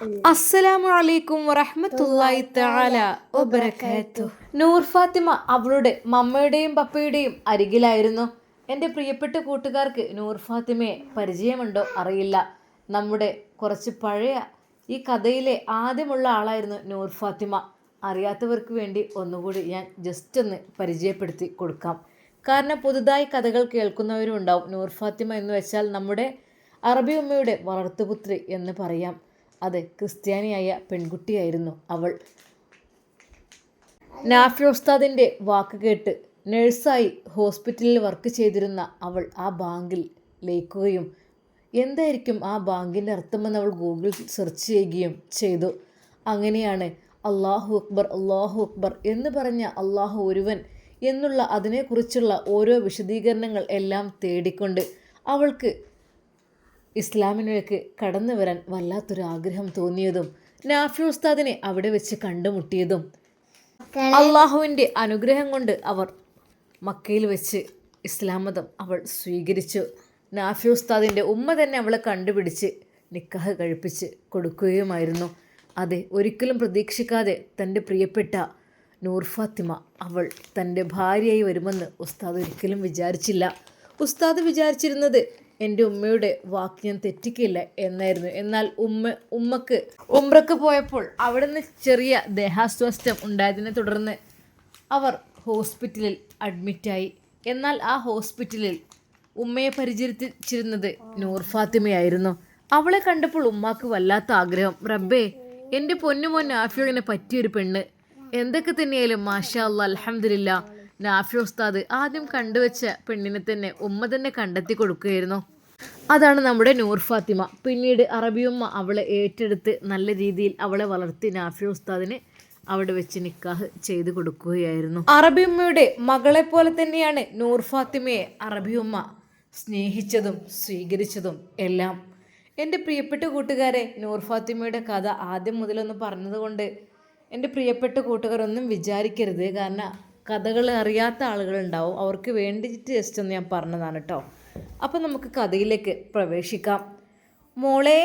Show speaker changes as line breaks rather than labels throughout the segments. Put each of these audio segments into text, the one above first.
അസ്സലാമു അലൈക്കും വബറകാതുഹു നൂർ ഫാത്തിമ അവളുടെ മമ്മയുടെയും പപ്പയുടെയും അരികിലായിരുന്നു. എന്റെ പ്രിയപ്പെട്ട കൂട്ടുകാർക്ക് നൂർ ഫാത്തിമയെ പരിചയമുണ്ടോ അറിയില്ല. നമ്മുടെ കുറച്ച് പഴയ ഈ കഥയിലെ ആദ്യമുള്ള ആളായിരുന്നു നൂർ ഫാത്തിമ. അറിയാത്തവർക്ക് വേണ്ടി ഒന്നുകൂടി ഞാൻ ജസ്റ്റ് ഒന്ന് പരിചയപ്പെടുത്തി കൊടുക്കാം. കാരണം പുതുതായി കഥകൾ കേൾക്കുന്നവരും ഉണ്ടാവും നൂർ ഫാത്തിമ എന്ന് വെച്ചാൽ നമ്മുടെ അറബി ഉമ്മയുടെ വളർത്തുപുത്രി എന്ന് പറയാം. അതെ ക്രിസ്ത്യാനിയായ പെൺകുട്ടിയായിരുന്നു അവൾ. നാഫി ഉസ്താദിന്റെ വാക്ക് കേട്ട് നഴ്സായി ഹോസ്പിറ്റലിൽ വർക്ക് ചെയ്തിരുന്ന അവൾ ആ ബാങ്കിൽ ലയിക്കുകയും എന്തായിരിക്കും ആ ബാങ്കിന്റെ അർത്ഥമെന്ന് അവൾ ഗൂഗിൾ സെർച്ച് ചെയ്യുകയും ചെയ്തു. അങ്ങനെയാണ് അള്ളാഹു അക്ബർ അള്ളാഹു അക്ബർ എന്ന് പറഞ്ഞ അള്ളാഹു ഒരുവൻ എന്നുള്ള അതിനെക്കുറിച്ചുള്ള ഓരോ വിശദീകരണങ്ങൾ എല്ലാം തേടിക്കൊണ്ട് അവൾക്ക് ഇസ്ലാമിലേക്ക് കടന്നു വരാൻ വല്ലാത്തൊരു ആഗ്രഹം തോന്നിയതും നാഫി ഉസ്താദിനെ അവിടെ വെച്ച് കണ്ടുമുട്ടിയതും അള്ളാഹുവിന്റെ അനുഗ്രഹം കൊണ്ട് അവർ മക്കയിൽ വെച്ച് ഇസ്ലാം മതം അവൾ സ്വീകരിച്ചു. നാഫി ഉസ്താദിന്റെ ഉമ്മ തന്നെ അവളെ കണ്ടുപിടിച്ച് നിക്കാഹ് കഴിപ്പിച്ച് കൊടുക്കുകയുമായിരുന്നു. അതെ ഒരിക്കലും പ്രതീക്ഷിക്കാതെ തന്റെ പ്രിയപ്പെട്ട നൂർ ഫാത്തിമ അവൾ തന്റെ ഭാര്യയായി വരുമെന്ന് ഉസ്താദ് ഒരിക്കലും വിചാരിച്ചില്ല. ഉസ്താദ് വിചാരിച്ചിരുന്നത് എന്റെ ഉമ്മയുടെ വാക്ക് ഞാൻ തെറ്റിക്കില്ല എന്നായിരുന്നു. എന്നാൽ ഉമ്മ ഉമ്മക്ക് ഉമ്രക്ക് പോയപ്പോൾ അവിടുന്ന് ചെറിയ ദേഹാസ്വാസ്ഥ്യം ഉണ്ടായതിനെ തുടർന്ന് അവർ ഹോസ്പിറ്റലിൽ അഡ്മിറ്റായി. എന്നാൽ ആ ഹോസ്പിറ്റലിൽ ഉമ്മയെ പരിചരിച്ചിരുന്നത് നൂർ ഫാത്തിമയായിരുന്നു. അവളെ കണ്ടപ്പോൾ ഉമ്മാക്ക് വല്ലാത്ത ആഗ്രഹം. റബ്ബേ എന്റെ പൊന്നുമോൻ നാഫിയോനെ പറ്റിയൊരു പെണ്ണ്. എന്തൊക്കെ തന്നെയായാലും മാഷാ അല്ല അലഹമില്ല നാഫി ഉസ്താദ് ആദ്യം കണ്ടുവച്ച പെണ്ണിനെ തന്നെ ഉമ്മ തന്നെ കണ്ടെത്തി കൊടുക്കുകയായിരുന്നു. അതാണ് നമ്മുടെ നൂർ ഫാത്തിമ. പിന്നീട് അറബിയുമ്മ അവളെ ഏറ്റെടുത്ത് നല്ല രീതിയിൽ അവളെ വളർത്തി നാഫി ഉസ്താദിന് അവിടെ വെച്ച് നിക്കാഹ് ചെയ്തു കൊടുക്കുകയായിരുന്നു. അറബിയുമ്മയുടെ മകളെ പോലെ തന്നെയാണ് നൂർ ഫാത്തിമയെ അറബിയുമ്മ സ്നേഹിച്ചതും സ്വീകരിച്ചതും എല്ലാം. എന്റെ പ്രിയപ്പെട്ട കൂട്ടുകാരെ നൂർ ഫാത്തിമയുടെ കഥ ആദ്യം മുതലൊന്ന് പറഞ്ഞതുകൊണ്ട് എന്റെ പ്രിയപ്പെട്ട കൂട്ടുകാരൊന്നും വിചാരിക്കരുത്. കാരണം കഥകൾ അറിയാത്ത ആളുകളുണ്ടാവും. അവർക്ക് വേണ്ടിയിട്ട് ജസ്റ്റ് ഒന്ന് ഞാൻ പറഞ്ഞതാണ് കേട്ടോ അപ്പോൾ നമുക്ക് കഥയിലേക്ക് പ്രവേശിക്കാം. മോളെ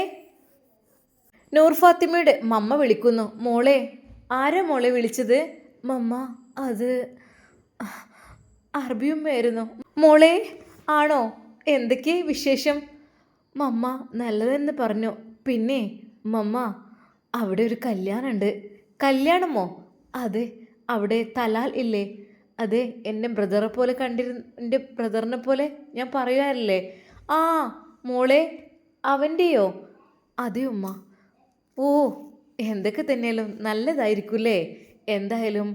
നൂർ ഫാത്തിമയുടെ മമ്മ വിളിക്കുന്നു. മോളെ ആരാ മോളെ വിളിച്ചത്? മമ്മ അത് അറബിയുമ്മയായിരുന്നു മോളെ ആണോ? എന്തൊക്കെ വിശേഷം? മമ്മ നല്ലതെന്ന് പറഞ്ഞു. പിന്നെ മമ്മ അവിടെ ഒരു കല്യാണമുണ്ട് കല്യാണമോ? അതെ അവിടെ തലാൽ ഇല്ലേ? അതെ എന്റെ ബ്രദറെ പോലെ കണ്ടിരുന്ന എന്റെ ബ്രദറിനെ പോലെ ഞാൻ പറയാറില്ലേ ആ മോളെ അവന്റെയോ അതെ ഉമ്മ. ഓ എന്തൊക്കെ തന്നെയാലും നല്ലതായിരിക്കുമല്ലേ എന്തായാലും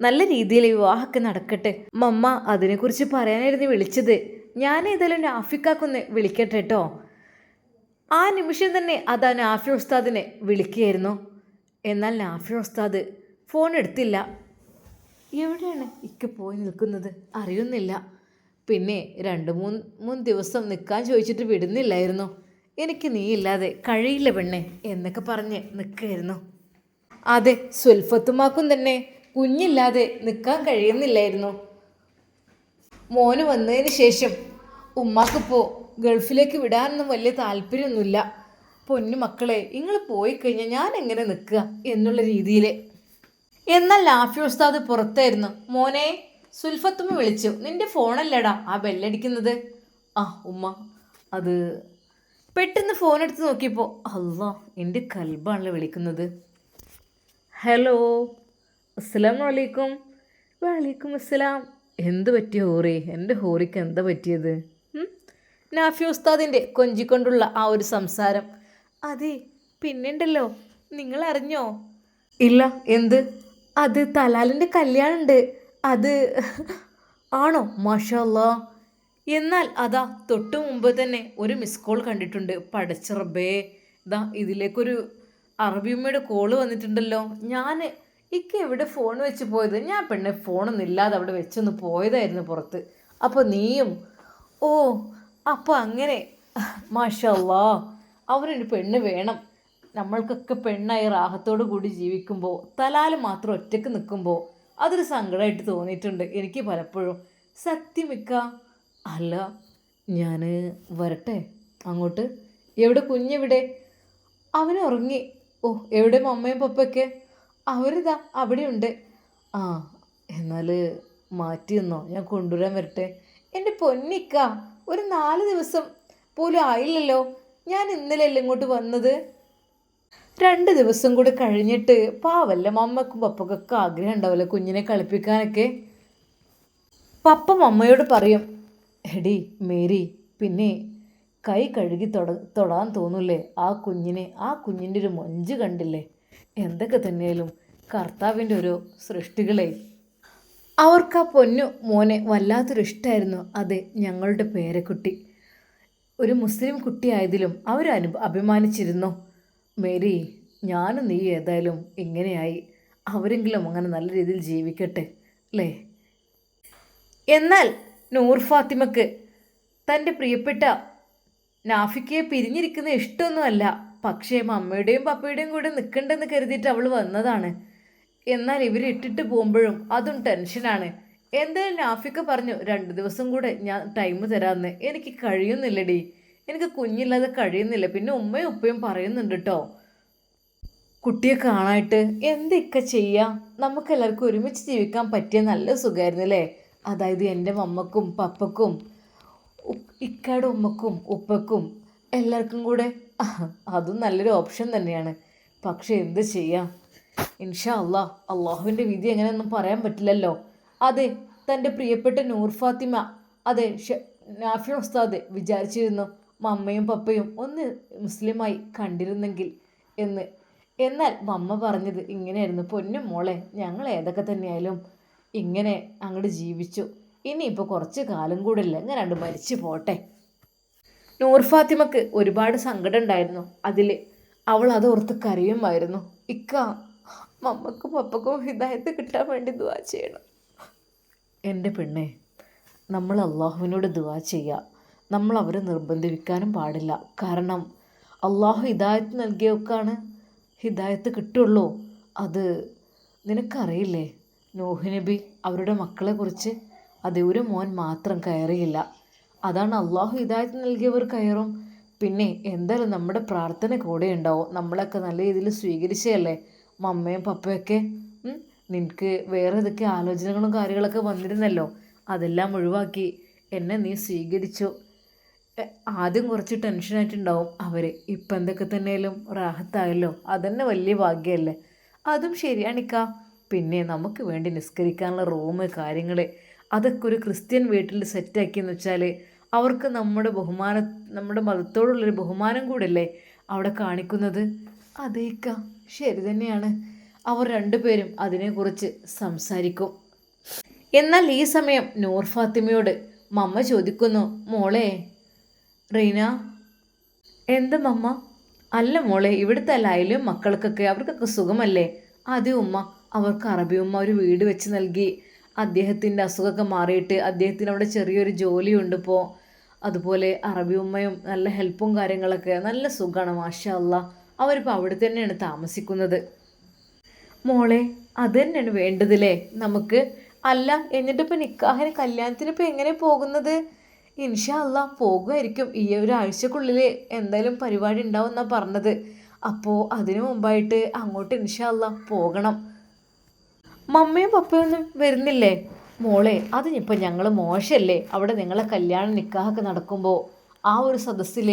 നല്ല രീതിയിൽ വിവാഹമൊക്കെ നടക്കട്ടെ. മമ്മ അതിനെക്കുറിച്ച് പറയാനായിരുന്നു വിളിച്ചത്. ഞാൻ ഏതായാലും നാഫിക്കാക്കൊന്ന് വിളിക്കട്ടെ കേട്ടോ ആ നിമിഷം തന്നെ അതാ നാഫി ഉസ്താദിനെ വിളിക്കുകയായിരുന്നു. എന്നാൽ നാഫി ഉസ്താദ് ഫോൺ എടുത്തില്ല എവിടെയാണ്? ഇക്ക് പോയി നിൽക്കുന്നത്. അറിയുന്നില്ല. പിന്നെ രണ്ട് മൂന്ന് മൂന്ന് ദിവസം നിൽക്കാൻ ചോദിച്ചിട്ട് വിടുന്നില്ലായിരുന്നു. എനിക്ക് നീ ഇല്ലാതെ കഴിയില്ല പെണ്ണെ എന്നൊക്കെ പറഞ്ഞ് നിൽക്കുകയായിരുന്നു അതെ സുൽഫത്തുമാക്കും തന്നെ കുഞ്ഞില്ലാതെ നിൽക്കാൻ കഴിയുന്നില്ലായിരുന്നു. മോന് വന്നതിന് ശേഷം ഉമ്മാക്കിപ്പോൾ ഗൾഫിലേക്ക് വിടാനൊന്നും വലിയ താല്പര്യമൊന്നുമില്ല. പൊന്നു മക്കളെ നിങ്ങൾ പോയി കഴിഞ്ഞാൽ ഞാൻ എങ്ങനെ നിൽക്കുക എന്നുള്ള രീതിയിൽ എന്നാൽ ലാഫി ഉസ്താദ് പുറത്തായിരുന്നു. മോനെ സുൽഫത്തുമ്മ വിളിച്ചു. നിന്റെ ഫോണല്ലേടാ ആ ബെല്ലടിക്കുന്നത്. ആ ഉമ്മ. അത് പെട്ടെന്ന് ഫോൺ എടുത്ത് നോക്കിയപ്പോൾ അല്ലാ എന്റെ കൽബാണല്ലോ വിളിക്കുന്നത്. ഹലോ അസ്സലാം വലൈക്കും വലൈക്കും അസ്സലാം. എന്ത് പറ്റിയ ഹോറി? എന്റെ ഹോറിക്ക് എന്താ പറ്റിയത്? നാഫി ഉസ്താദിന്റെ കൊഞ്ചിക്കൊണ്ടുള്ള ആ ഒരു സംസാരം. അതെ പിന്നെണ്ടല്ലോ. നിങ്ങൾ അറിഞ്ഞോ ഇല്ല എന്ത്? അത് തലാലിന്റെ കല്യാണമുണ്ട് അത് ആണോ? മാഷല്ല എന്നാൽ അതാ തൊട്ട് മുമ്പ് തന്നെ ഒരു മിസ് കോൾ കണ്ടിട്ടുണ്ട്. പടച്ചിറബേ ഇതാ ഇതിലേക്കൊരു അറബിയമ്മയുടെ കോൾ വന്നിട്ടുണ്ടല്ലോ. ഞാൻ ഇക്ക എവിടെ ഫോൺ വെച്ച് പോയത്? ഞാൻ പെണ്ണെ ഫോണൊന്നും ഇല്ലാതെ അവിടെ വെച്ചൊന്ന് പോയതായിരുന്നു പുറത്ത്. അപ്പോൾ നീയും ഓ അപ്പോൾ അങ്ങനെ മാഷല്ലാ അവനൊരു പെണ്ണ് വേണം. നമ്മൾക്കൊക്കെ പെണ്ണായി റാഹത്തോടു കൂടി ജീവിക്കുമ്പോൾ തലാൽ മാത്രം ഒറ്റയ്ക്ക് നിൽക്കുമ്പോൾ അതൊരു സങ്കടമായിട്ട് തോന്നിയിട്ടുണ്ട് എനിക്ക് പലപ്പോഴും. സത്യമിക്ക അല്ല ഞാൻ വരട്ടെ. അങ്ങോട്ട്. എവിടെ കുഞ്ഞെവിടെ? അവൻ ഉറങ്ങി. ഓ എവിടെ മമ്മയും പപ്പയൊക്കെ? അവരിതാ അവിടെയുണ്ട്. ആ എന്നാൽ മാറ്റി നിന്നോ. ഞാൻ കൊണ്ടുവരാൻ വരട്ടെ. എന്റെ പൊന്നിക്ക ഒരു നാല് ദിവസം പോലും ആയില്ലല്ലോ. ഞാൻ ഇന്നലെയല്ലേ ഇങ്ങോട്ട് വന്നത്? രണ്ട് ദിവസം കൂടി കഴിഞ്ഞിട്ട് പാവല്ല മമ്മക്കും പപ്പക്കൊക്കെ ആഗ്രഹം ഉണ്ടാവില്ല കുഞ്ഞിനെ കളിപ്പിക്കാനൊക്കെ? പപ്പ മമ്മയോട് പറയും എടി മേരി പിന്നെ കൈ കഴുകി തൊട തൊടാൻ തോന്നൂലേ? ആ കുഞ്ഞിനെ ആ കുഞ്ഞിന്റെ ഒരു മൊഞ്ച് കണ്ടില്ലേ? എന്തൊക്കെ തന്നെയാലും കർത്താവിന്റെ ഒരു സൃഷ്ടികളെ. അവർക്ക് ആ പൊന്നു മോനെ വല്ലാത്തൊരു ഇഷ്ടമായിരുന്നു അതെ ഞങ്ങളുടെ പേരക്കുട്ടി. ഒരു മുസ്ലിം കുട്ടിയായതിലും അവർ അനു അഭിമാനിച്ചിരുന്നു. മേരി ഞാനും നീ ഏതായാലും ഇങ്ങനെയായി അവരെങ്കിലും അങ്ങനെ നല്ല രീതിയിൽ ജീവിക്കട്ടെ അല്ലേ? എന്നാൽ നൂർ ഫാത്തിമക്ക് തന്റെ പ്രിയപ്പെട്ട നാഫിക്കയെ പിരിഞ്ഞിരിക്കുന്ന ഇഷ്ടമൊന്നുമല്ല. പക്ഷേ മമ്മയുടെയും പപ്പയുടെയും കൂടെ നിൽക്കണ്ടെന്ന് കരുതിയിട്ട് അവൾ വന്നതാണ്. എന്നാൽ ഇവരെ ഇട്ടിട്ട് പോകുമ്പോഴും അതും ടെൻഷനാണ് എന്തായാലും നാഫിക്ക പറഞ്ഞു രണ്ട് ദിവസം കൂടെ ഞാൻ ടൈം തരാമെന്ന്. എനിക്ക് കഴിയുന്നില്ലടി. എനിക്ക് കുഞ്ഞില്ലാതെ കഴിയുന്നില്ല. പിന്നെ ഉമ്മയും ഉപ്പയും പറയുന്നുണ്ട് കേട്ടോ കുട്ടിയെ കാണാനായിട്ട് എന്തൊക്കെ ചെയ്യാം? നമുക്ക് എല്ലാവർക്കും ഒരുമിച്ച് ജീവിക്കാൻ പറ്റിയ നല്ല സുഖമായിരുന്നു അല്ലേ അതായത് എന്റെ മമ്മക്കും പപ്പക്കും ഇക്കാട് ഉമ്മക്കും ഉപ്പക്കും എല്ലാവർക്കും കൂടെ അതും നല്ലൊരു ഓപ്ഷൻ തന്നെയാണ്. പക്ഷെ എന്ത് ചെയ്യാം? ഇൻഷാ അള്ളാ അള്ളാഹുവിന്റെ വിധി എങ്ങനെയൊന്നും പറയാൻ പറ്റില്ലല്ലോ. അതെ തന്റെ പ്രിയപ്പെട്ട നൂർ ഫാത്തിമ അതെ നാഫിൻ നാഫി ഉസ്താദ് വിചാരിച്ചിരുന്നു. മമ്മയും പപ്പയും ഒന്ന് മുസ്ലിമായി കണ്ടിരുന്നെങ്കിൽ എന്ന്. എന്നാൽ മമ്മ പറഞ്ഞത് ഇങ്ങനെയായിരുന്നു. പൊന്നും മോളെ ഞങ്ങൾ ഏതൊക്കെ തന്നെയായാലും ഇങ്ങനെ അങ്ങോട്ട് ജീവിച്ചു. ഇനിയിപ്പോൾ കുറച്ച് കാലം കൂടില്ല ഞാൻ രണ്ട് മരിച്ചു പോട്ടെ. നൂർ ഫാത്തിമക്ക് ഒരുപാട് സങ്കടം ഉണ്ടായിരുന്നു. അതിൽ അവൾ അത് ഓർത്ത് കരയുമായിരുന്നു. ഇക്ക മമ്മക്കും പപ്പക്കും ഹിദായത്ത് കിട്ടാൻ വേണ്ടി ദുവാ ചെയ്യണം. എന്റെ പെണ്ണെ നമ്മൾ അള്ളാഹുവിനോട് ദുവാ ചെയ്യുക നമ്മൾ അവരെ നിർബന്ധിപ്പിക്കാനും പാടില്ല. കാരണം അള്ളാഹു ഹിദായത്ത് നൽകിയൊക്കെയാണ് ഹിദായത്ത് കിട്ടുള്ളൂ. അത് നിനക്കറിയില്ലേ? നോഹിനബി നബി അവരുടെ മക്കളെക്കുറിച്ച് അതേ ഒരു മോൻ മാത്രം കയറിയില്ല. അതാണ് അള്ളാഹു ഹിദായത്ത് നൽകിയവർ കയറും. പിന്നെ എന്തായാലും നമ്മുടെ പ്രാർത്ഥന കൂടെ ഉണ്ടാവും. നമ്മളൊക്കെ നല്ല രീതിയിൽ സ്വീകരിച്ചതല്ലേ? മമ്മയും പപ്പയൊക്കെ? നിനക്ക് വേറെ ഇതൊക്കെ ആലോചനകളും കാര്യങ്ങളൊക്കെ വന്നിരുന്നല്ലോ? അതെല്ലാം ഒഴിവാക്കി. എന്നെ നീ സ്വീകരിച്ചു. ആദ്യം കുറച്ച് ടെൻഷനായിട്ടുണ്ടാവും അവർ ഇപ്പം എന്തൊക്കെ തന്നെയാലും റാഹത്തായല്ലോ. അതന്നെ വലിയ ഭാഗ്യമല്ലേ അതും ശരിയാണിക്ക പിന്നെ നമുക്ക് വേണ്ടി നിസ്കരിക്കാനുള്ള റൂമ് കാര്യങ്ങൾ അതൊക്കെ ഒരു ക്രിസ്ത്യൻ വീട്ടിൽ സെറ്റാക്കിയെന്ന് വെച്ചാൽ അവർക്ക് നമ്മുടെ ബഹുമാന നമ്മുടെ മതത്തോടുള്ളൊരു ബഹുമാനം കൂടല്ലേ അവിടെ കാണിക്കുന്നത്? അതേക്ക ശരി തന്നെയാണ്. അവർ രണ്ടുപേരും അതിനെക്കുറിച്ച് സംസാരിക്കും. എന്നാൽ ഈ സമയം നൂർ ഫാത്തിമയോട് മമ്മ ചോദിക്കുന്നു മോളെ റീന? എന്ത് മമ്മ? അല്ല മോളെ ഇവിടുത്തെ അല്ലായാലും മക്കൾക്കൊക്കെ അവർക്കൊക്കെ സുഖമല്ലേ? അതെ ഉമ്മ അവർക്ക് അറബി ഉമ്മ ഒരു വീട് വെച്ച് നൽകി. അദ്ദേഹത്തിന്റെ അസുഖമൊക്കെ മാറിയിട്ട് അദ്ദേഹത്തിന് അവിടെ ചെറിയൊരു ജോലിയുണ്ട് ഇപ്പോൾ അതുപോലെ അറബി ഉമ്മയും നല്ല ഹെൽപ്പും കാര്യങ്ങളൊക്കെ നല്ല സുഖമാണ് മാഷാ അവരിപ്പോൾ അവിടെ തന്നെയാണ് താമസിക്കുന്നത്. മോളെ അത് തന്നെയാണ് വേണ്ടതില്ലേ നമുക്ക് അല്ല എന്നിട്ടിപ്പോൾ നിക്കാഹിന് കല്യാണത്തിന് ഇപ്പോൾ എങ്ങനെ പോകുന്നത്? ഇൻഷാ അല്ല പോകുമായിരിക്കും ഈ ഒരാഴ്ചക്കുള്ളിൽ എന്തായാലും പരിപാടി ഉണ്ടാവും എന്നാണ് പറഞ്ഞത്. അപ്പോൾ അതിനു മുമ്പായിട്ട് അങ്ങോട്ട് ഇൻഷാ അല്ല പോകണം. മമ്മയും ഒന്നും വരുന്നില്ലേ? മോളെ അതിനിപ്പോൾ ഞങ്ങൾ മോശമല്ലേ അവിടെ നിങ്ങളെ കല്യാണം നിക്കാഹൊക്കെ നടക്കുമ്പോൾ ആ ഒരു സദസ്സിൽ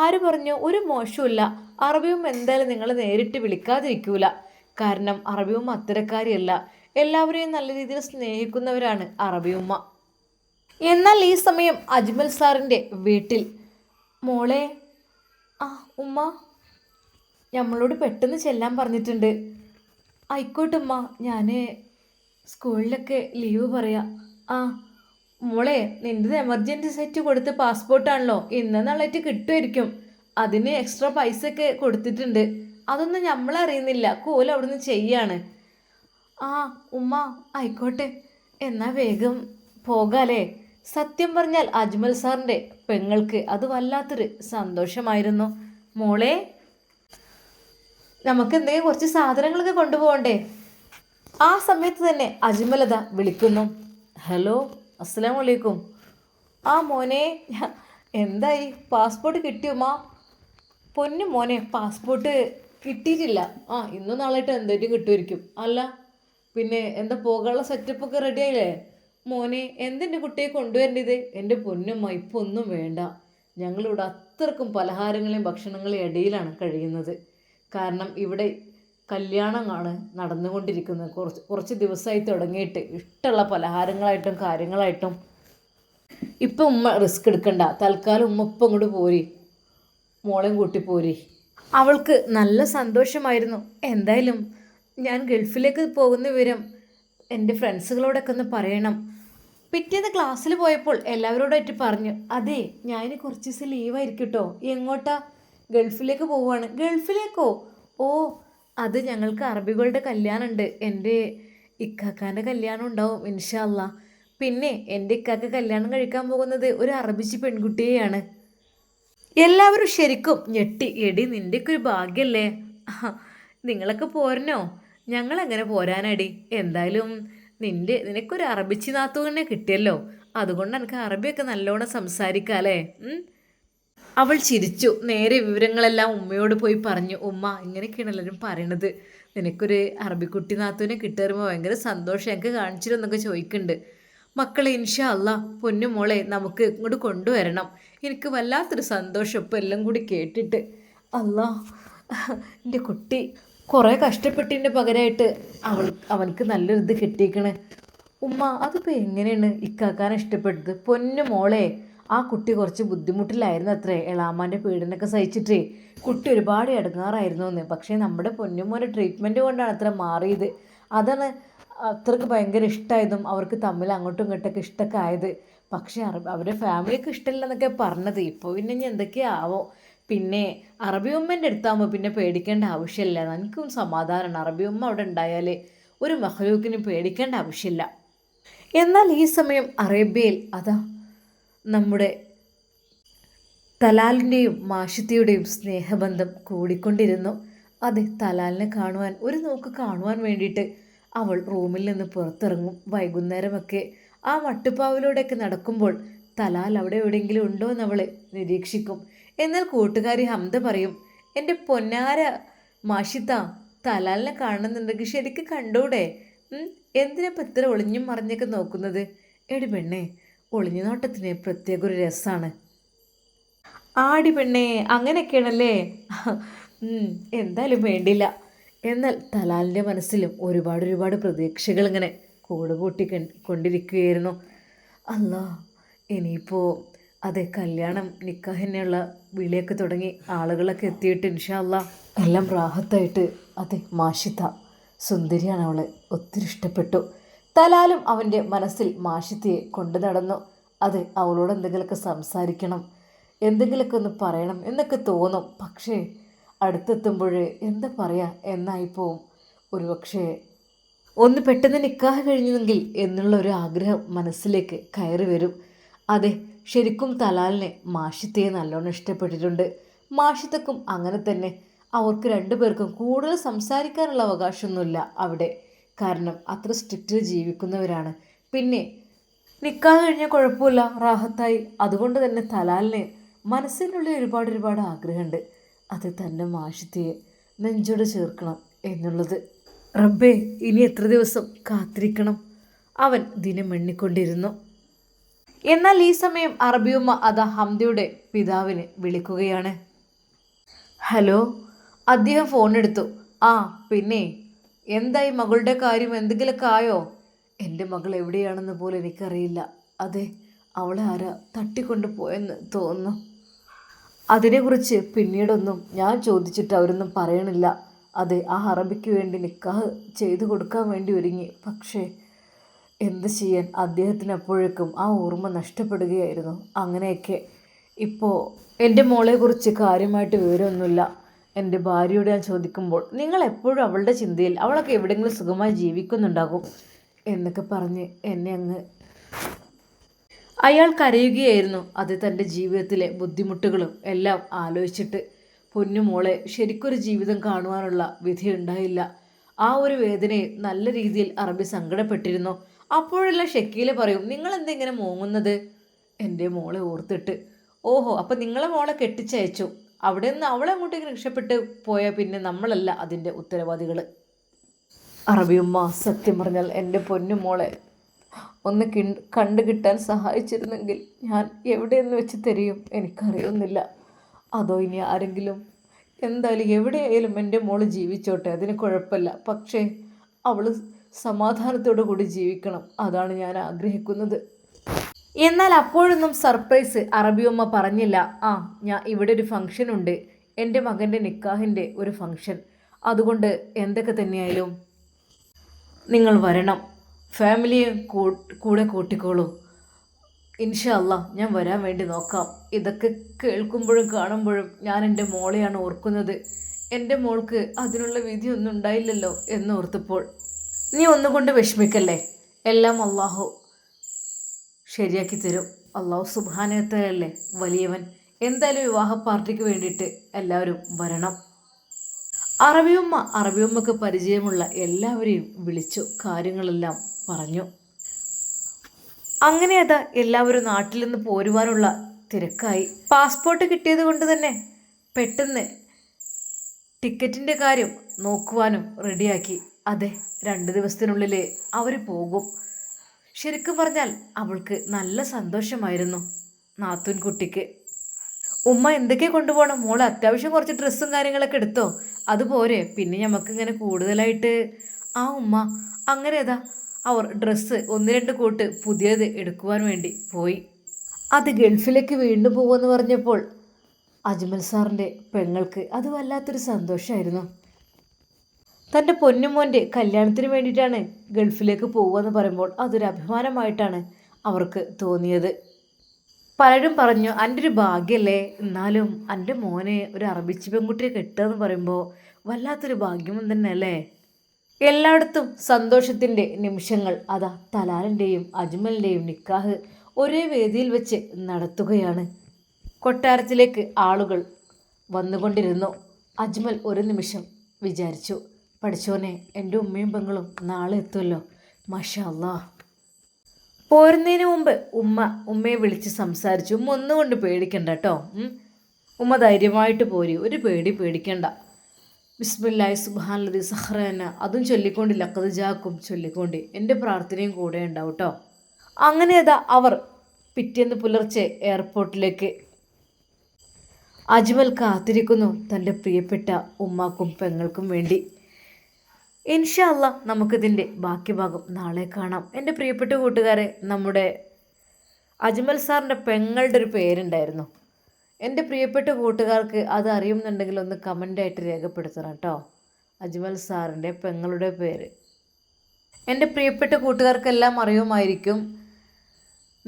ആര് പറഞ്ഞു ഒരു മോശമില്ല അറബിയും എന്തായാലും നിങ്ങൾ നേരിട്ട് വിളിക്കാതിരിക്കൂല. കാരണം അറബിയും അത്തരക്കാരിയല്ല. എല്ലാവരെയും നല്ല രീതിയിൽ സ്നേഹിക്കുന്നവരാണ് അറബിയുമ്മ എന്നാൽ ഈ സമയം അജ്മൽ സാറിന്റെ വീട്ടിൽ. മോളെ ആ ഉമ്മ നമ്മളോട് പെട്ടെന്ന് ചെല്ലാൻ പറഞ്ഞിട്ടുണ്ട്. ആയിക്കോട്ടെ ഉമ്മ ഞാൻ സ്കൂളിലൊക്കെ ലീവ് പറയാം. ആ മോളെ നിന്റെത് എമർജൻസി സെറ്റ് കൊടുത്ത് പാസ്പോർട്ടാണല്ലോ ഇന്ന് നാളായിട്ട് കിട്ടുമായിരിക്കും. അതിന് എക്സ്ട്രാ പൈസ ഒക്കെ കൊടുത്തിട്ടുണ്ട്. അതൊന്നും നമ്മളറിയുന്നില്ല കോൽ അവിടുന്ന് ചെയ്യാണ്. ആ ഉമ്മ ആയിക്കോട്ടെ. എന്നാ വേഗം പോകാലേ. സത്യം പറഞ്ഞാൽ അജ്മൽ സാറിന്റെ പെങ്ങൾക്ക് അത് വല്ലാത്തൊരു സന്തോഷമായിരുന്നു. മോളെ നമുക്ക് എന്തെങ്കിലും കുറച്ച് സാധനങ്ങളൊക്കെ കൊണ്ടുപോകണ്ടേ? ആ സമയത്ത് തന്നെ അജ്മലത വിളിക്കുന്നു. ഹലോ അസ്സലാം വലൈക്കും ആ മോനെ എന്തായി? പാസ്പോർട്ട് കിട്ടിയുമാ പൊന്നു മോനെ പാസ്പോർട്ട് കിട്ടിയിട്ടില്ല. ആ ഇന്നും നാളായിട്ട് എന്തെങ്കിലും കിട്ടുമായിരിക്കും. അല്ല പിന്നെ എന്താ പോകാനുള്ള സെറ്റപ്പൊക്കെ റെഡി ആയില്ലേ? മോനെ എന്തെന്റെ കുട്ടിയെ കൊണ്ടുവരേണ്ടത്? എന്റെ പൊന്നുമ്മ ഇപ്പോൾ ഒന്നും വേണ്ട. ഞങ്ങളിവിടെ അത്രക്കും പലഹാരങ്ങളെയും ഭക്ഷണങ്ങളെയും ഇടയിലാണ് കഴിയുന്നത്. കാരണം ഇവിടെ കല്യാണമാണ് നടന്നുകൊണ്ടിരിക്കുന്നത്. കുറച്ച് കുറച്ച് ദിവസമായി തുടങ്ങിയിട്ട് ഇഷ്ടമുള്ള പലഹാരങ്ങളായിട്ടും കാര്യങ്ങളായിട്ടും. ഇപ്പം ഉമ്മ റിസ്ക് എടുക്കണ്ട. തൽക്കാലം ഉമ്മ ഇപ്പം ഇങ്ങോട്ട് പോരി. മോളെയും കൂട്ടി പോരി. അവൾക്ക് നല്ല സന്തോഷമായിരുന്നു. എന്തായാലും ഞാൻ ഗൾഫിലേക്ക് പോകുന്ന വിവരം എന്റെ ഫ്രണ്ട്സുകളോടൊക്കെ ഒന്ന് പറയണം. പിറ്റേന്ന് ക്ലാസ്സിൽ പോയപ്പോൾ എല്ലാവരോടായിട്ട് പറഞ്ഞു അതെ ഞാൻ കുറച്ച് ദിവസം ലീവായിരിക്കും കേട്ടോ എങ്ങോട്ടാ? ഗൾഫിലേക്ക് പോവുകയാണ്. ഗൾഫിലേക്കോ? ഓ അത് ഞങ്ങൾക്ക് അറബികളുടെ കല്യാണമുണ്ട് എന്റെ ഇക്കാക്കാന്റെ കല്യാണം ഉണ്ടാവും ഇൻഷാല്ല പിന്നെ എന്റെ ഇക്കാക്ക കല്യാണം കഴിക്കാൻ പോകുന്നത് ഒരു അറബിച്ച് പെൺകുട്ടിയെയാണ്. എല്ലാവരും ശരിക്കും ഞെട്ടി. എടി നിന്റെയൊക്കെ ഒരു ഭാഗ്യല്ലേ? നിങ്ങളൊക്കെ പോരണോ? ഞങ്ങളെങ്ങനെ പോരാനടി? എന്തായാലും നിന്റെ നിനക്കൊരു അറബിച്ചി നാത്തുകനെ കിട്ടിയല്ലോ. അതുകൊണ്ട് എനിക്ക് അറബിയൊക്കെ നല്ലോണം സംസാരിക്കാല്ലേ? ഉം? അവൾ ചിരിച്ചു. നേരെ വിവരങ്ങളെല്ലാം ഉമ്മയോട് പോയി പറഞ്ഞു. ഉമ്മ ഇങ്ങനെയൊക്കെയാണ് എല്ലാവരും പറയണത്. നിനക്കൊരു അറബിക്കുട്ടി നാത്തുവിനെ കിട്ടുമ്പോൾ ഭയങ്കര സന്തോഷം. എനിക്ക് കാണിച്ചിരുന്നൊക്കെ ചോദിക്കുന്നുണ്ട് മക്കളെ ഇൻഷാ അല്ല പൊന്നു മോളെ നമുക്ക് ഇങ്ങോട്ട് കൊണ്ടുവരണം. എനിക്ക് വല്ലാത്തൊരു സന്തോഷം ഇപ്പം എല്ലാം കൂടി കേട്ടിട്ട്. അല്ല എന്റെ കുട്ടി. കുറേ കഷ്ടപ്പെട്ടതിന്റെ പകരമായിട്ട് അവൾ അവനക്ക് നല്ലൊരു ഇത് കിട്ടിയേക്കണ്. ഉമ്മ അതിപ്പോൾ എങ്ങനെയാണ് ഇക്കാക്കാൻ ഇഷ്ടപ്പെട്ടത്? പൊന്നു മോളെ ആ കുട്ടി കുറച്ച് ബുദ്ധിമുട്ടിലായിരുന്നു അത്രേ എളാമാന്റെ പീഡനമൊക്കെ സഹിച്ചിട്ടേ കുട്ടി ഒരുപാട് ഇടങ്ങാറായിരുന്നു എന്ന് പക്ഷേ നമ്മുടെ പൊന്നുമോന്റെ ട്രീറ്റ്മെന്റ് കൊണ്ടാണ് അത്ര മാറിയത്. അതാണ് അത്രയ്ക്ക് ഭയങ്കര ഇഷ്ടമായതും അവർക്ക് തമ്മിൽ അങ്ങോട്ടും ഇങ്ങോട്ടൊക്കെ ഇഷ്ടമൊക്കെ ആയത് പക്ഷേ അവരുടെ ഫാമിലിക്ക് ഇഷ്ടമില്ലെന്നൊക്കെ പറഞ്ഞത്. ഇപ്പോൾ പിന്നെ ഇനി എന്തൊക്കെയാവോ? പിന്നെ അറബി ഉമ്മന്റെ അടുത്താകുമ്പോൾ പിന്നെ പേടിക്കേണ്ട ആവശ്യമില്ല. എനിക്കും സമാധാനമാണ് അറബി ഉമ്മ അവിടെ ഉണ്ടായാൽ ഒരു മഹലൂക്കിനും പേടിക്കേണ്ട ആവശ്യമില്ല. എന്നാൽ ഈ സമയം അറേബ്യയിൽ അതാ നമ്മുടെ തലാലിന്റെയും മാഷിത്തിയുടെയും സ്നേഹബന്ധം കൂടിക്കൊണ്ടിരുന്നു. അതെ തലാലിനെ കാണുവാൻ ഒരു നോക്ക് കാണുവാൻ വേണ്ടിയിട്ട് അവൾ റൂമിൽ നിന്ന് പുറത്തിറങ്ങും. വൈകുന്നേരമൊക്കെ ആ മട്ടുപ്പാവിലൂടെയൊക്കെ നടക്കുമ്പോൾ തലാൽ അവിടെ എവിടെയെങ്കിലും ഉണ്ടോ എന്ന് അവൾ നിരീക്ഷിക്കും. എന്നാൽ കൂട്ടുകാരി ഹംദ പറയും എന്റെ പൊന്നാര മാഷിത്ത തലാലിനെ കാണുന്നുണ്ടെങ്കിൽ ശരിക്കും കണ്ടൂടെ? ഉം, എന്തിനാ ഇപ്പം ഇത്ര ഒളിഞ്ഞും മറിഞ്ഞൊക്കെ നോക്കുന്നത്? എടി പെണ്ണേ ഒളിഞ്ഞു നോട്ടത്തിന് പ്രത്യേക ഒരു രസമാണ് ആടി പെണ്ണേ അങ്ങനെയൊക്കെയാണല്ലേ? എന്തായാലും വേണ്ടില്ല. എന്നാൽ തലാലിന്റെ മനസ്സിലും ഒരുപാട് ഒരുപാട് പ്രതീക്ഷകൾ ഇങ്ങനെ കൂട് കൂട്ടി കൺ- കൊണ്ടിരിക്കുകയായിരുന്നു. അല്ല ഇനിയിപ്പോൾ അതെ കല്യാണം നിക്കാഹിനുള്ള വിളിയൊക്കെ തുടങ്ങി ആളുകളൊക്കെ എത്തിയിട്ട് ഇൻഷാല്ല എല്ലാം പ്രാഹത്തായിട്ട് അതെ മാഷിത്ത സുന്ദരിയാണ് അവൾ. ഒത്തിരി ഇഷ്ടപ്പെട്ടു. തലാലും അവന്റെ മനസ്സിൽ മാഷിത്തയെ കൊണ്ടു നടന്നു. അതെ അവളോട് എന്തെങ്കിലുമൊക്കെ സംസാരിക്കണം എന്തെങ്കിലുമൊക്കെ ഒന്ന് പറയണം എന്നൊക്കെ തോന്നും. പക്ഷേ അടുത്തെത്തുമ്പോഴേ എന്താ പറയുക എന്നായിപ്പോവും ഒരുപക്ഷേ ഒന്ന് പെട്ടെന്ന് നിക്കാഹ് കഴിഞ്ഞെങ്കിൽ എന്നുള്ള ഒരു ആഗ്രഹം മനസ്സിലേക്ക് കയറി വരും. അതെ ശരിക്കും തലാലിനെ മാഷിത്തയെ നല്ലോണം ഇഷ്ടപ്പെട്ടിട്ടുണ്ട്. മാഷിത്തക്കും അങ്ങനെ തന്നെ. അവർക്ക് രണ്ടുപേർക്കും കൂടുതൽ സംസാരിക്കാനുള്ള അവകാശമൊന്നുമില്ല അവിടെ. കാരണം അത്ര സ്ട്രിക്റ്റ് ജീവിക്കുന്നവരാണ്. പിന്നെ നിൽക്കാൻ കഴിഞ്ഞാൽ കുഴപ്പമില്ല റാഹത്തായി. അതുകൊണ്ട് തന്നെ തലാലിന് മനസ്സിനുള്ളിൽ ഒരുപാട് ഒരുപാട് ആഗ്രഹമുണ്ട്. അത് തന്റെ മാഷിത്തയെ നെഞ്ചോട് ചേർക്കണം എന്നുള്ളത്. റബ്ബേ ഇനി എത്ര ദിവസം കാത്തിരിക്കണം? അവൻ ദിനം എണ്ണിക്കൊണ്ടിരുന്നു. എന്നാൽ ഈ സമയം അറബിയുമ്മ അതാ ഹംദിയുടെ പിതാവിനെ വിളിക്കുകയാണ്. ഹലോ? അദ്ദേഹം ഫോൺ എടുത്തു. ആ പിന്നെ? എന്തായി മകളുടെ കാര്യം? എന്തെങ്കിലുമൊക്കെ ആയോ? എന്റെ മകൾ എവിടെയാണെന്ന് പോലും എനിക്കറിയില്ല. അതെ അവളെ ആരാ തട്ടിക്കൊണ്ട് പോയെന്ന് തോന്നുന്നു. അതിനെക്കുറിച്ച് പിന്നീടൊന്നും ഞാൻ ചോദിച്ചിട്ട് അവരൊന്നും പറയണില്ല. അതെ ആ അറബിക്ക് വേണ്ടി നിക്കാഹ് ചെയ്തു കൊടുക്കാൻ വേണ്ടി ഒരുങ്ങി. പക്ഷേ എന്ത് ചെയ്യാൻ അദ്ദേഹത്തിന് അപ്പോഴേക്കും ആ ഓർമ്മ നഷ്ടപ്പെടുകയായിരുന്നു. അങ്ങനെയൊക്കെ. ഇപ്പോൾ എന്റെ മോളെക്കുറിച്ച് കാര്യമായിട്ട് വിവരമൊന്നുമില്ല. എന്റെ ഭാര്യയോട് ഞാൻ ചോദിക്കുമ്പോൾ നിങ്ങൾ എപ്പോഴും അവളുടെ ചിന്തയിൽ അവളൊക്കെ എവിടെയെങ്കിലും സുഖമായി ജീവിക്കുന്നുണ്ടാകും? എന്നൊക്കെ പറഞ്ഞ് എന്നെ അങ്ങ് അയാൾ കരയുകയായിരുന്നു. അത് തന്റെ ജീവിതത്തിലെ ബുദ്ധിമുട്ടുകളും എല്ലാം ആലോചിച്ചിട്ട്. പൊന്നുമോളെ ശരിക്കൊരു ജീവിതം കാണുവാനുള്ള വിധിയുണ്ടായില്ല ആ ഒരു വേദനയെ നല്ല രീതിയിൽ അറബി സങ്കടപ്പെട്ടിരുന്നു? അപ്പോഴെല്ലാം ഷക്കീല പറയും നിങ്ങൾ എന്തെങ്ങനെ മൂങ്ങുന്നത്? എന്റെ മോളെ ഓർത്തിട്ട്. ഓഹോ അപ്പം നിങ്ങളെ മോളെ കെട്ടിച്ചയച്ചു. അവിടെ നിന്ന് അവളെ അങ്ങോട്ടേക്ക് രക്ഷപ്പെട്ട് പോയ പിന്നെ നമ്മളല്ല അതിന്റെ ഉത്തരവാദികൾ അറബിയുമ്മ സത്യം പറഞ്ഞാൽ എന്റെ പൊന്നു മോളെ ഒന്ന് കി കണ്ടു കിട്ടാൻ സഹായിച്ചിരുന്നെങ്കിൽ ഞാൻ എവിടെയെന്ന് വെച്ച് തരും എനിക്കറിയുന്നില്ല. അതോ ഇനി ആരെങ്കിലും? എന്തായാലും എവിടെയായാലും എന്റെ മോൾ ജീവിച്ചോട്ടെ അതിന് കുഴപ്പമില്ല. പക്ഷേ അവൾ സമാധാനത്തോടു കൂടി ജീവിക്കണം. അതാണ് ഞാൻ ആഗ്രഹിക്കുന്നത്. എന്നാൽ അപ്പോഴൊന്നും സർപ്രൈസ് അറബിയമ്മ പറഞ്ഞില്ല. ആ ഞാൻ ഇവിടെ ഒരു ഫംഗ്ഷൻ ഉണ്ട്. എന്റെ മകന്റെ നിക്കാഹിന്റെ ഒരു ഫംഗ്ഷൻ. അതുകൊണ്ട് എന്തൊക്കെ തന്നെയായാലും നിങ്ങൾ വരണം. ഫാമിലിയെ കൂടെ കൂട്ടിക്കോളൂ. ഇൻഷാ അല്ലാ ഞാൻ വരാൻ വേണ്ടി നോക്കാം. ഇതൊക്കെ കേൾക്കുമ്പോഴും കാണുമ്പോഴും ഞാൻ എന്റെ മോളെയാണ് ഓർക്കുന്നത്. എന്റെ മോൾക്ക് അതിനുള്ള വിധിയൊന്നും ഉണ്ടായില്ലല്ലോ എന്ന് ഓർത്തപ്പോൾ നീ ഒന്നുകൊണ്ട് വിഷമിക്കല്ലേ? എല്ലാം അള്ളാഹു ശരിയാക്കി തരും. അള്ളാഹു സുബാനത്തല്ലേ വലിയവൻ. എന്തായാലും വിവാഹ പാർട്ടിക്ക് വേണ്ടിയിട്ട് എല്ലാവരും വരണം. അറബിയമ്മ അറബിയമ്മക്ക് പരിചയമുള്ള എല്ലാവരെയും വിളിച്ചു കാര്യങ്ങളെല്ലാം പറഞ്ഞു. അങ്ങനെ അതാ എല്ലാവരും നാട്ടിൽ നിന്ന് പോരുവാനുള്ള തിരക്കായി. പാസ്പോർട്ട് കിട്ടിയത് കൊണ്ട് തന്നെ പെട്ടെന്ന് ടിക്കറ്റിന്റെ കാര്യം നോക്കുവാനും റെഡിയാക്കി അതെ രണ്ട് ദിവസത്തിനുള്ളിൽ അവർ പോകും. ശരിക്കും പറഞ്ഞാൽ അവൾക്ക് നല്ല സന്തോഷമായിരുന്നു നാത്തൂൻ കുട്ടിക്ക് ഉമ്മ എന്തൊക്കെ കൊണ്ടുപോകണം? മോൾ അത്യാവശ്യം കുറച്ച് ഡ്രസ്സും കാര്യങ്ങളൊക്കെ എടുത്തോ? അതുപോരെ പിന്നെ നമുക്കിങ്ങനെ കൂടുതലായിട്ട്. ആ ഉമ്മ അങ്ങനെ ഏതാ അവർ ഡ്രസ്സ് ഒന്ന് രണ്ട് കൂട്ട് പുതിയത് എടുക്കുവാൻ വേണ്ടി പോയി. അത് ഗൾഫിലേക്ക് വീണ്ടും പോകുമെന്ന് പറഞ്ഞപ്പോൾ അജ്മൽ സാറിന്റെ പെങ്ങൾക്ക് അത് വല്ലാത്തൊരു സന്തോഷമായിരുന്നു തന്റെ പൊന്നുമോന്റെ കല്യാണത്തിന് വേണ്ടിയിട്ടാണ് ഗൾഫിലേക്ക് പോകുകയെന്ന് പറയുമ്പോൾ അതൊരു അഭിമാനമായിട്ടാണ് അവർക്ക് തോന്നിയത്. പലരും പറഞ്ഞു എന്റെ ഒരു ഭാഗ്യമല്ലേ? എന്നാലും എന്റെ മോനെ ഒരു അറബിച്ച് പെൺകുട്ടിയെ കെട്ടുക എന്ന് പറയുമ്പോൾ വല്ലാത്തൊരു ഭാഗ്യം തന്നെ അല്ലേ എല്ലായിടത്തും സന്തോഷത്തിന്റെ നിമിഷങ്ങൾ അതാ തലാലിന്റെയും അജ്മലിന്റെയും നിക്കാഹ് ഒരേ വേദിയിൽ വെച്ച് നടത്തുകയാണ്. കൊട്ടാരത്തിലേക്ക് ആളുകൾ വന്നുകൊണ്ടിരുന്നു. അജ്മൽ ഒരു നിമിഷം വിചാരിച്ചു. പഠിച്ചോനെ എന്റെ ഉമ്മയും പെങ്ങളും നാളെ എത്തുമല്ലോ മഷാല്ല. പോരുന്നതിന് മുമ്പ് ഉമ്മ ഉമ്മയെ വിളിച്ച് സംസാരിച്ചു. ഉമ്മ ഒന്നുകൊണ്ട് പേടിക്കണ്ട കേട്ടോ. ഉമ്മ ധൈര്യമായിട്ട് പോരി. ഒരു പേടി പേടിക്കണ്ട. ബിസ്മില്ലായി സുബാനലതി സഹ്റന അതും ചൊല്ലിക്കൊണ്ടില്ല കഥജാക്കും ജാക്കും ചൊല്ലിക്കൊണ്ട് എന്റെ പ്രാർത്ഥനയും കൂടെ ഉണ്ടാവും കേട്ടോ. അങ്ങനെ അതാ അവർ പിറ്റേന്ന് പുലർച്ചെ എയർപോർട്ടിലേക്ക് അജ്മൽ കാത്തിരിക്കുന്നു തന്റെ പ്രിയപ്പെട്ട ഉമ്മാക്കും പെങ്ങൾക്കും വേണ്ടി. ഇൻഷല്ല നമുക്കിതിന്റെ ബാക്കി ഭാഗം നാളെ കാണാം. എന്റെ പ്രിയപ്പെട്ട കൂട്ടുകാരെ നമ്മുടെ അജ്മൽ സാറിന്റെ പെങ്ങളുടെ ഒരു പേരുണ്ടായിരുന്നു. എന്റെ പ്രിയപ്പെട്ട കൂട്ടുകാർക്ക് അത് അറിയുന്നുണ്ടെങ്കിൽ ഒന്ന് കമന്റായിട്ട് രേഖപ്പെടുത്തണം കേട്ടോ. അജ്മൽ സാറിന്റെ പെങ്ങളുടെ പേര്. എന്റെ പ്രിയപ്പെട്ട കൂട്ടുകാർക്കെല്ലാം അറിയുമായിരിക്കും.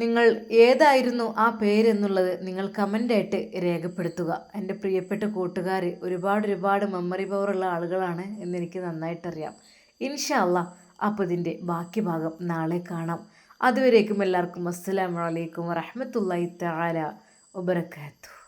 നിങ്ങൾ ഏതായിരുന്നു ആ പേരെന്നുള്ളത് നിങ്ങൾ കമന്റായിട്ട് രേഖപ്പെടുത്തുക. എന്റെ പ്രിയപ്പെട്ട കൂട്ടുകാർ ഒരുപാട് ഒരുപാട് മെമ്മറി പവറുള്ള ആളുകളാണ് എന്നെനിക്ക് നന്നായിട്ടറിയാം. ഇൻഷല്ല അപ്പോൾ ഇതിന്റെ ബാക്കി ഭാഗം നാളെ കാണാം. അതുവരേക്കും എല്ലാവർക്കും അസ്സലാമു അലൈക്കും വറഹ്മത്തുള്ളാഹി തആല വബറകാതുഹു.